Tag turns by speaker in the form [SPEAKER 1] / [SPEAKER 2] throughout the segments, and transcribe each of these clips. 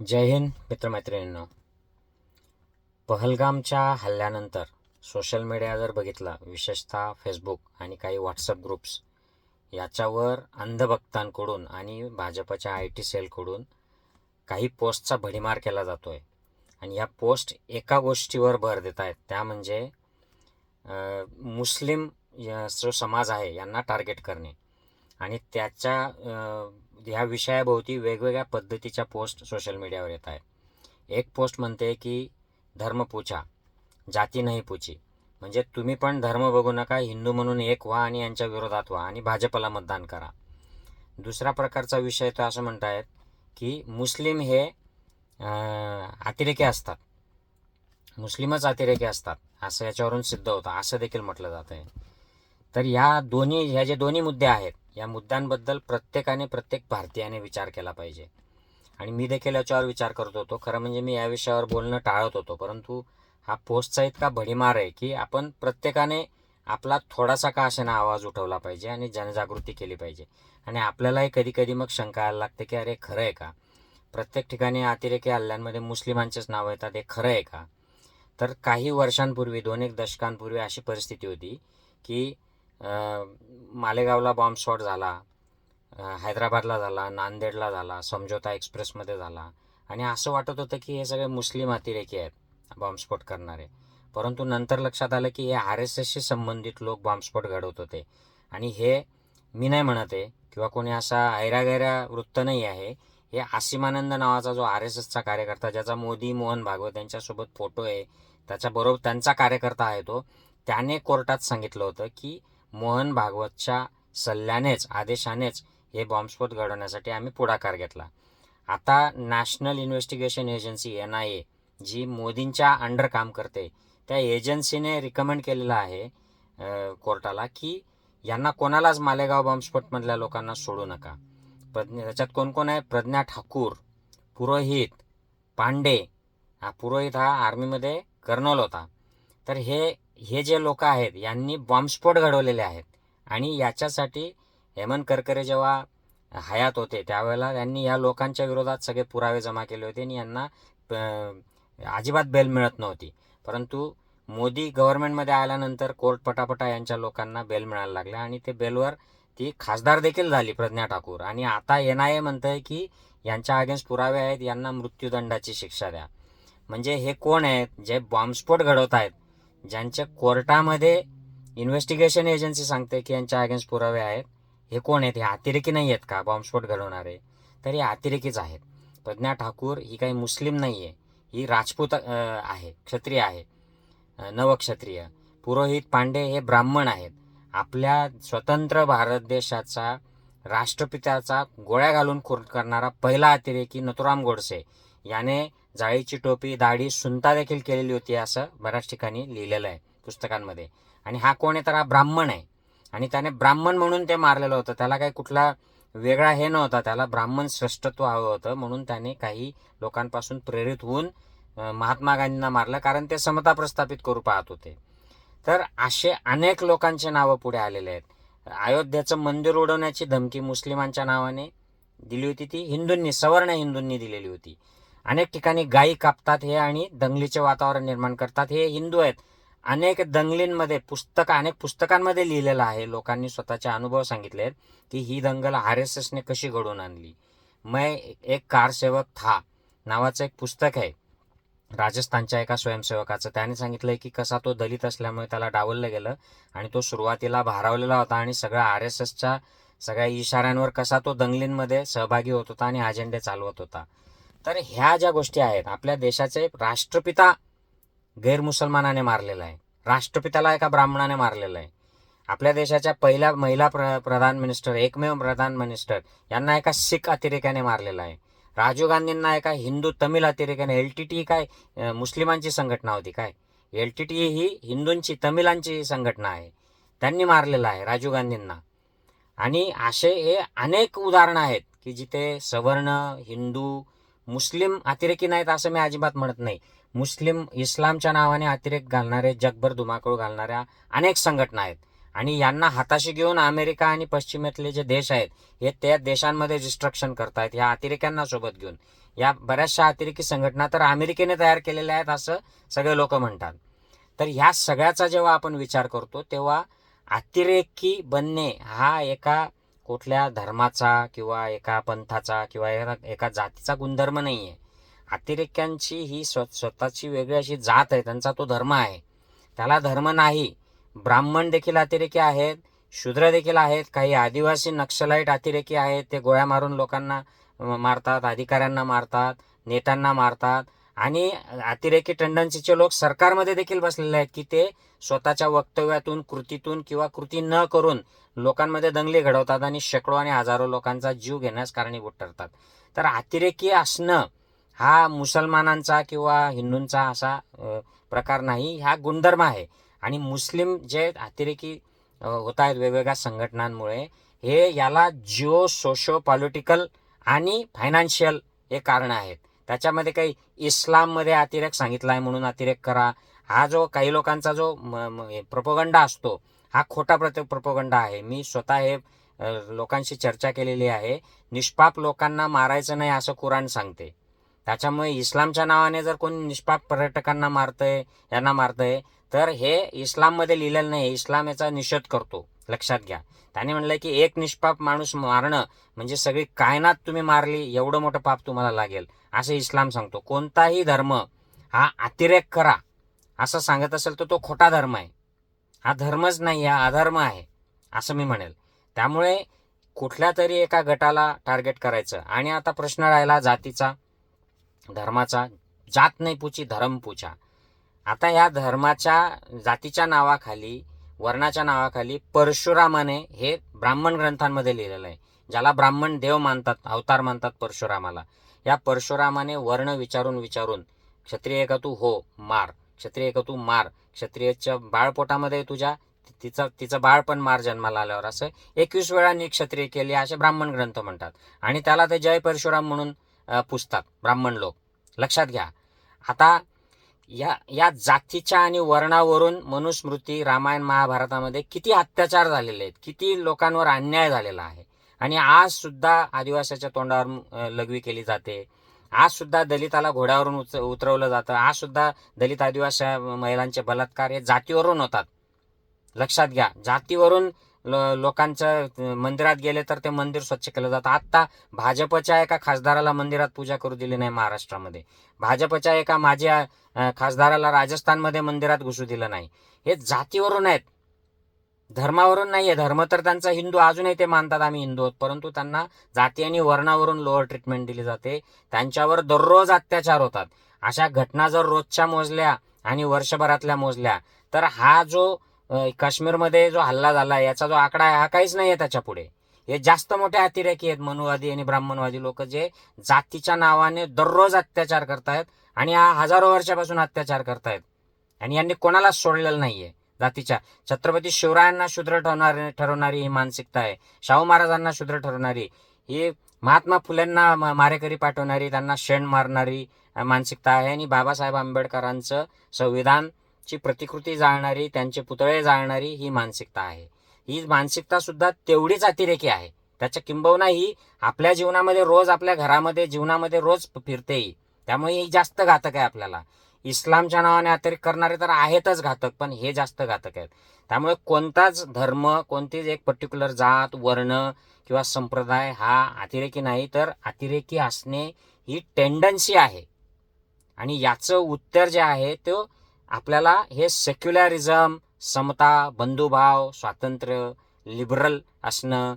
[SPEAKER 1] जय हिंद मित्रमैत्रिणींनो. पहलगामच्या हल्ल्यानंतर social media जर बघितला विशेषतः फेसबुक आणि काही व्हॉट्सअप ग्रुप्स याच्यावर अंधभक्तांकडून आणि भाजपच्या आय टी सेलकडून काही पोस्टचा भडीमार केला जातो आहे आणि या पोस्ट एका गोष्टीवर भर देत आहेत त्या म्हणजे मुस्लिम जो समाज आहे यांना टार्गेट करणे. आणि त्याच्या ह्या विषयाभोवती वेगवेगळ्या पद्धतीच्या पोस्ट सोशल मीडियावर येत आहेत. एक पोस्ट म्हणते की धर्म पूछा जाती नाही पूछी. म्हणजे तुम्ही पण धर्म बघू नका हिंदू म्हणून एक व्हा आणि यांच्या विरोधात व्हा आणि भाजपला मतदान करा. दुसरा प्रकारचा विषय तो असं म्हणतायत की मुस्लिम हे अतिरेकी असतात. मुस्लिमच अतिरेकी असतात. असं याच्यावरून सिद्ध होतं. असं देखील म्हटलं जात आहे तर या दोन्ही ह्या जे दोन्ही मुद्दे आहेत या मुद्द्यांबद्दल प्रत्येकाने प्रत्येक भारतीयाने विचार केला पाहिजे. आणि मी देखील याच्यावर विचार करत होतो. खरं म्हणजे मी या विषयावर बोलणं टाळत होतो. परंतु हा पोस्टचा इतका भडीमार आहे की आपण प्रत्येकाने आपला थोडासा का असेना आवाज उठवला पाहिजे आणि जनजागृती केली पाहिजे. आणि आपल्यालाही कधी कधी मग शंका यायला लागते की अरे खरं आहे का? प्रत्येक ठिकाणी अतिरेकी हल्ल्यांमध्ये मुस्लिमांचेच नाव येतात. हे खरं आहे का? तर काही वर्षांपूर्वी दोन एक दशकांपूर्वी अशी परिस्थिती होती की मालेगावला बॉम्बस्फॉट झाला. हैदराबादला झाला नांदेडला झाला समझोता एक्सप्रेसमध्ये झाला. आणि असं वाटत होतं की हे सगळे मुस्लिम अतिरेकी आहेत बॉम्बस्फोट करणारे. परंतु नंतर लक्षात आलं की हे आर एस एसशी संबंधित लोक बॉम्बस्फोट घडवत होते. आणि हे मी नाही म्हणत आहे किंवा कोणी असा ऐरागैरा वृत्त नाही आहे. हे आसिमानंद नावाचा जो आर एस एसचा कार्यकर्ता ज्याचा मोदी मोहन भागवत यांच्यासोबत फोटो आहे त्याच्याबरोबर त्यांचा कार्यकर्ता आहे तो त्याने कोर्टात सांगितलं होतं की मोहन भागवतच्या सल्ल्यानेच आदेशानेच हे बॉम्बस्फोट घडवण्यासाठी आम्ही पुढाकार घेतला. आता national investigation agency N I A जी मोदींच्या अंडर काम करते त्या एजन्सीने रिकमेंड केलेलं आहे कोर्टाला की यांना कोणालाच मालेगाव बॉम्बस्फोटमधल्या लोकांना सोडू नका. प्रज्ञा त्याच्यात कोण कोण आहे? प्रज्ञा ठाकूर पुरोहित पांडे. हा पुरोहित हा आर्मीमध्ये कर्नल होता. तर हे हे जे लोक आहेत यांनी बॉम्बस्फोट घडवलेले आहेत. आणि याच्यासाठी हेमंत करकरे जेव्हा हयात होते त्यावेळेला त्यांनी या लोकांच्या विरोधात सगळे पुरावे जमा केले होते आणि यांना अजिबात बेल मिळत नव्हती. परंतु मोदी गव्हर्नमेंटमध्ये आल्यानंतर कोर्ट पटापटा यांच्या लोकांना बेल मिळायला लागल्या आणि ते बेलवर ती खासदार देखील झाली प्रज्ञा ठाकूर. आणि आता एन आय ए म्हणतंय की यांच्या अगेन्स्ट पुरावे आहेत यांना मृत्यूदंडाची शिक्षा द्या. म्हणजे हे कोण आहेत जे बॉम्बस्फोट घडवत आहेत ज्यांच्या कोर्टामध्ये इन्व्हेस्टिगेशन एजन्सी सांगते की यांच्या अगेन्स्ट पुरावे आहेत. हे कोण आहेत? हे अतिरेकी नाही आहेत का? बॉम्बस्फोट घडवणारे. तर हे अतिरेकीच आहेत. प्रज्ञा ठाकूर ही काही मुस्लिम नाही आहे ही राजपूत आहे. क्षत्रिय आहे. नवक्षत्रिय. पुरोहित पांडे हे ब्राह्मण आहेत. आपल्या स्वतंत्र भारत देशाचा राष्ट्रपित्याचा गोळ्या घालून खुर करणारा पहिला अतिरेकी नथुराम गोडसे. याने जाळीची टोपी दाढी सुनता देखील केलेली होती असं बऱ्याच ठिकाणी लिहिलेलं आहे पुस्तकांमध्ये. आणि हा कोण आहे? तर हा ब्राह्मण आहे. आणि त्याने ब्राह्मण म्हणून ते मारलेलं होतं. त्याला काही कुठला वेगळा हे नव्हता. त्याला ब्राह्मण श्रेष्ठत्व हवं होतं. म्हणून त्याने काही लोकांपासून प्रेरित होऊन महात्मा गांधींना मारलं. कारण ते समता प्रस्थापित करू पाहत होते. तर असे अनेक लोकांचे नावं पुढे आलेले आहेत. अयोध्येचं मंदिर उडवण्याची धमकी मुस्लिमांच्या नावाने दिली होती ती. हिंदूंनी सवर्ण हिंदूंनी दिलेली होती. अनेक ठिकाणी गायी कापतात हे आणि दंगलीचे वातावरण निर्माण करतात. हे हिंदू आहेत. अनेक दंगलींमध्ये पुस्तक अनेक पुस्तकांमध्ये लिहिलेलं आहे. लोकांनी स्वतःचे अनुभव सांगितले आहेत की ही दंगल आर एस एसने कशी घडवून आणली? मै एक कारसेवक था नावाचं एक पुस्तक आहे. राजस्थानच्या एका स्वयंसेवकाचं. त्याने सांगितलंय की कसा तो दलित असल्यामुळे त्याला डावललं गेलं आणि तो सुरुवातीला भारावलेला होता आणि सगळ्या आर एस एसच्या सगळ्या इशाऱ्यांवर कसा तो दंगलींमध्ये सहभागी होत होता आणि अजेंडे चालवत होता. तर ह्या ज्या गोष्टी आहेत आपल्या देशाचे राष्ट्रपिता गैरमुसलमानाने मारलेला आहे. राष्ट्रपिताला एका ब्राह्मणाने मारलेलं आहे. आपल्या देशाच्या पहिल्या महिला प्र प्रधान मिनिस्टर एकमेव प्रधान मिनिस्टर यांना एका सिख अतिरेक्याने मारलेला आहे. राजीव गांधींना एका हिंदू तमिळ अतिरेक्याने एल टी टी काय मुस्लिमांची संघटना होती काय? एल टी टी ही हिंदूंची तमिळांची संघटना आहे. त्यांनी मारलेलं आहे राजीव गांधींना. आणि असे हे अनेक उदाहरणं आहेत की जिथे सवर्ण हिंदू मुस्लिम अतिरेकी नाहीत असं मी अजिबात म्हणत नाही. मुस्लिम इस्लामच्या नावाने अतिरेक घालणारे जगभर धुमाकूळ घालणाऱ्या अनेक संघटना आहेत. आणि यांना हाताशी घेऊन अमेरिका आणि पश्चिमेतले जे देश आहेत हे त्या देशांमध्ये डिस्ट्रक्शन करतायत या अतिरेक्यांना सोबत घेऊन. या बऱ्याचशा अतिरेकी संघटना तर अमेरिकेने तयार केलेल्या आहेत असं सगळे लोक म्हणतात. तर ह्या सगळ्याचा जेव्हा आपण विचार करतो तेव्हा अतिरेकी बनणे हा एका कुठल्या धर्माचा किंवा एका पंथाचा किंवा एका- जातीचा गुणधर्म नाही आहे अतिरेक्यांची ही स्व स्वतःची वेगळी अशी जात आहे त्यांचा तो धर्म आहे. त्याला धर्म नाही. ब्राह्मण देखील अतिरेकी आहेत शूद्र देखील आहेत काही आदिवासी नक्षलाईट अतिरेकी आहेत ते गोळ्या मारून लोकांना मारतात अधिकाऱ्यांना मारतात नेत्यांना मारतात आणि अतिरेकी टेंडन्सीचे लोक सरकारमध्ये देखील बसलेले आहेत की ते स्वतःच्या वक्तव्यातून कृतीतून किंवा कृती न करून लोकांमध्ये दंगली घडवतात आणि शेकडो आणि हजारो लोकांचा जीव घेण्यास कारणीभूत ठरतात. तर अतिरेकी असणं हा मुसलमानांचा किंवा हिंदूंचा असा प्रकार नाही हा गुणधर्म आहे. आणि मुस्लिम जे अतिरेकी होत आहेत वेगवेगळ्या संघटनांमुळे हे याला जिओ सोशो पॉलिटिकल आणि फायनान्शियल हे कारण आहेत. त्याच्यामध्ये काही इस्लाममध्ये अतिरेक सांगितला आहे म्हणून अतिरेक करा. हा जो काही लोकांचा जो प्रपोगंडा असतो हा खोटा प्रत प्रपोगंडा आहे. मी स्वतः हे लोकांशी चर्चा केलेली आहे. निष्पाप लोकांना मारायचं नाही असं कुराण सांगते. त्याच्यामुळे इस्लामच्या नावाने जर कोणी निष्पाप पर्यटकांना मारतंय यांना मारतंय तर हे इस्लाममध्ये लिहिलेलं नाही इस्लाम याचा निषेध करतो. लक्षात घ्या. त्याने म्हणलंय की एक निष्पाप माणूस मारणं म्हणजे सगळी कायनात तुम्ही मारली एवढं मोठं पाप तुम्हाला लागेल. असं इस्लाम सांगतो. कोणताही धर्म हा अतिरेक करा. असं सांगत असेल तर तो खोटा धर्म आहे. हा धर्मच नाही हा अधर्म आहे असं मी म्हणेल. त्यामुळे कुठल्या तरी एका गटाला टार्गेट करायचं. आणि आता प्रश्न राहिला जातीचा धर्माचा. जात नाही पूछी धर्म पुचा. आता या धर्माच्या जातीच्या नावाखाली वर्णाच्या नावाखाली परशुरामाने हे ब्राह्मण ग्रंथांमध्ये लिहिलेलं आहे. ज्याला ब्राह्मण देव मानतात अवतार मानतात परशुरामाला. या परशुरामाने वर्ण विचारून विचारून क्षत्रिय का तू? हो मार. क्षत्रिय का तू? मार. क्षत्रियच्या बाळपोटामध्ये तुझ्या तिचं तिचं बाळ पण मार जन्माला आल्यावर. असं एकवीस वेळा नी क्षत्रिय केली असे ब्राह्मण ग्रंथ म्हणतात. आणि त्याला ते जय परशुराम म्हणून पुजतात ब्राह्मण लोक. लक्षात घ्या. आता या या जातीच्या आणि वर्णावरून मनुस्मृती रामायण महाभारतामध्ये किती अत्याचार झालेले आहेत किती लोकांवर अन्याय झालेला आहे. आणि आज सुद्धा आदिवासाच्या तोंडावर लघवी केली जाते. आज सुद्धा दलिताला घोड्यावरून उच उतरवलं जातं. आज सुद्धा दलित आदिवासी महिलांचे बलात्कार हे जातीवरून होतात. लक्षात घ्या जातीवरून लो- लोकांचं मंदिरात गेले तर ते मंदिर स्वच्छ केलं जातं. आत्ता भाजपच्या एका खासदाराला मंदिरात पूजा करू दिली नाही महाराष्ट्रामध्ये. भाजपच्या एका माझ्या खासदाराला राजस्थानमध्ये मंदिरात घुसू दिलं नाही. हे जातीवरून आहेत. धर्मावरून नाही आहे धर्म तर त्यांचा हिंदू अजूनही ते मानतात आम्ही हिंदू आहोत परंतु त्यांना जाती आणि वर्णावरून लोअर ट्रीटमेंट दिली जाते. त्यांच्यावर दररोज अत्याचार होतात. अशा घटना जर रोजच्या मोजल्या आणि वर्षभरातल्या मोजल्या तर हा जो काश्मीरमध्ये जो हल्ला झाला याचा जो आकडा आहे हा काहीच नाही आहे त्याच्या पुढे. हे जास्त मोठे अतिरेकी आहेत मनुवादी आणि ब्राह्मणवादी लोक जे जातीच्या नावाने दररोज अत्याचार करतायत आणि हा हजारो वर्षापासून अत्याचार करतायत. आणि यांनी कोणालाच सोडलेलं नाहीये. जातीच्या. छत्रपती शिवरायांना शूद्र ठरवणारी ठरवणारी ही मानसिकता आहे. शाहू महाराजांना शूद्र ठरवणारी. ही महात्मा फुलेंना मारेकरी पाठवणारी त्यांना शेण मारणारी मानसिकता आहे. आणि बाबासाहेब आंबेडकरांचं संविधानची प्रतिकृती जाळणारी त्यांचे पुतळे जाळणारी ही मानसिकता आहे. ही मानसिकता सुद्धा तेवढीच अतिरेकी आहे. त्याच्या किंबहुना ही आपल्या जीवनामध्ये रोज आपल्या घरामध्ये जीवनामध्ये रोज फिरते ही त्यामुळे ही जास्त घातक आहे आपल्याला. इस्लामच्या नावाने अतिरेक करणारे तर आहेतच घातक पण हे जास्त घातक आहेत. त्यामुळे कोणताच धर्म कोणतीच एक पर्टिक्युलर जात वर्ण किंवा संप्रदाय हा अतिरेकी नाही तर अतिरेकी असणे ही टेंडन्सी आहे. आणि याचं उत्तर जे आहे तो आपल्याला हे सेक्युलरिझम समता बंधुभाव स्वातंत्र्य लिबरल असणं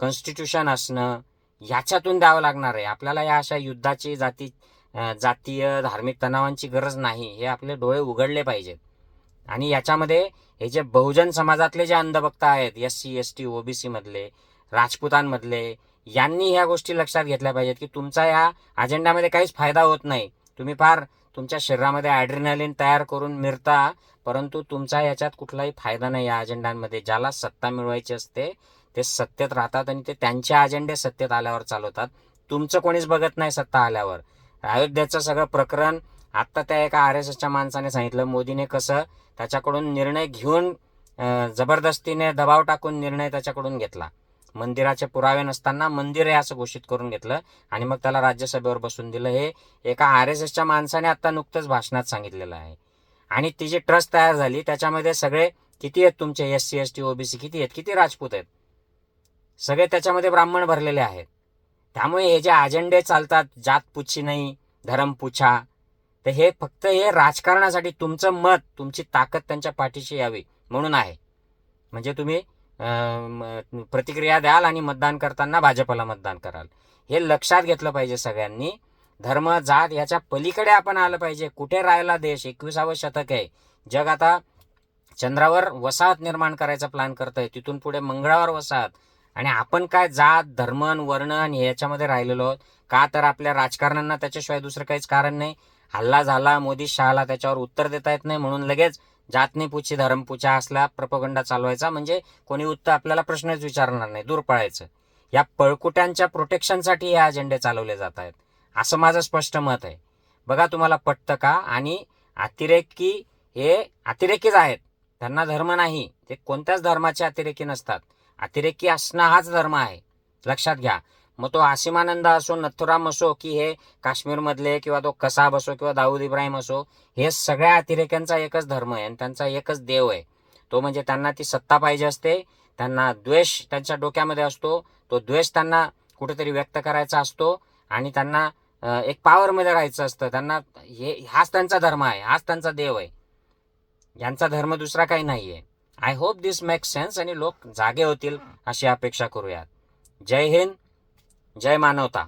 [SPEAKER 1] कॉन्स्टिट्यूशन असणं याच्यातून द्यावं लागणार आहे. आपल्याला या अशा युद्धाची जाती जातीय धार्मिक तणावांची गरज नाही. हे आपले डोळे उघडले पाहिजेत. आणि याच्यामध्ये हे जे बहुजन समाजातले जे अंधभक्त आहेत S C S T OBC मधले राजपूतांमधले यांनी ह्या गोष्टी लक्षात घेतल्या पाहिजेत की तुमचा या अजेंडामध्ये काहीच फायदा होत नाही. तुम्ही फार तुमच्या शरीरामध्ये ॲड्रिनलिन तयार करून मिळता परंतु तुमचा याच्यात कुठलाही फायदा नाही या अजेंडांमध्ये. ज्याला सत्ता मिळवायची असते ते सत्तेत राहतात आणि ते त्यांचे अजेंडे सत्तेत आल्यावर चालवतात. तुमचं कोणीच बघत नाही सत्ता आल्यावर. अयोध्येचं सगळं प्रकरण आत्ता त्या एका आर एस एसच्या माणसाने सांगितलं. मोदीने कसं त्याच्याकडून निर्णय घेऊन जबरदस्तीने दबाव टाकून निर्णय त्याच्याकडून घेतला. मंदिराचे पुरावे नसताना मंदिर हे असं घोषित करून घेतलं आणि मग त्याला राज्यसभेवर बसून दिलं. हे एका आर एस एसच्या माणसाने आत्ता नुकतंच भाषणात सांगितलेलं आहे. आणि ती जी ट्रस्ट तयार झाली त्याच्यामध्ये सगळे किती आहेत तुमचे? S C S T OBC किती आहेत? किती राजपूत आहेत? सगळे त्याच्यामध्ये ब्राह्मण भरलेले आहेत. त्यामुळे हे जे अजेंडे चालतात जात पुछी नाही धरम पुछा तर हे फक्त हे राजकारणासाठी तुमचं मत तुमची ताकद त्यांच्या पाठीशी यावी म्हणून आहे. म्हणजे तुम्ही प्रतिक्रिया द्याल आणि मतदान करताना भाजपला मतदान कराल. हे लक्षात घेतलं पाहिजे सगळ्यांनी. धर्म जात याच्या पलीकडे आपण आलं पाहिजे. कुठे राहिला देश? एकविसावं शतक आहे. जग आता चंद्रावर वसाहत निर्माण करायचा प्लॅन करतंय. तिथून पुढे मंगळावर वसाहत. आणि आपण काय जात धर्म वर्णन याच्यामध्ये राहिलेलो आहोत. का तर आपल्या राजकारण्यांना त्याच्याशिवाय दुसरं काहीच कारण नाही. हल्ला झाला मोदी शहाला त्याच्यावर उत्तर देता येत नाही म्हणून लगेच जातनी पुची धर्म असला प्रपगंडा चालवायचा. म्हणजे कोणी उत्तर आपल्याला प्रश्नच विचारणार नाही दूर पळायचं. या पळकुट्यांच्या प्रोटेक्शनसाठी हे अजेंडे चालवले जात आहेत. असं माझं स्पष्ट मत आहे. बघा तुम्हाला पटतं का? आणि अतिरेकी हे अतिरेकीच आहेत. त्यांना धर्म नाही. ते कोणत्याच धर्माचे अतिरेकी नसतात. अतिरेकी असणं हाच धर्म आहे. लक्षात घ्या. मग तो आसिमानंद असो नथुराम असो की हे काश्मीरमधले किंवा तो कसाब असो किंवा दाऊद इब्राहिम असो हे सगळ्या अतिरेक्यांचा एकच धर्म आहे आणि त्यांचा एकच देव आहे. तो म्हणजे त्यांना ती सत्ता पाहिजे असते त्यांना द्वेष त्यांच्या डोक्यामध्ये असतो तो द्वेष त्यांना कुठेतरी व्यक्त करायचा असतो आणि त्यांना एक पॉवरमध्ये राहायचं असतं. त्यांना हे हाच त्यांचा धर्म आहे हाच त्यांचा देव आहे. यांचा धर्म दुसरा काही नाही आहे I hope this make sense आणि लोक जागे होतील अशी अपेक्षा करूयात. जय हिंद जय मानवता.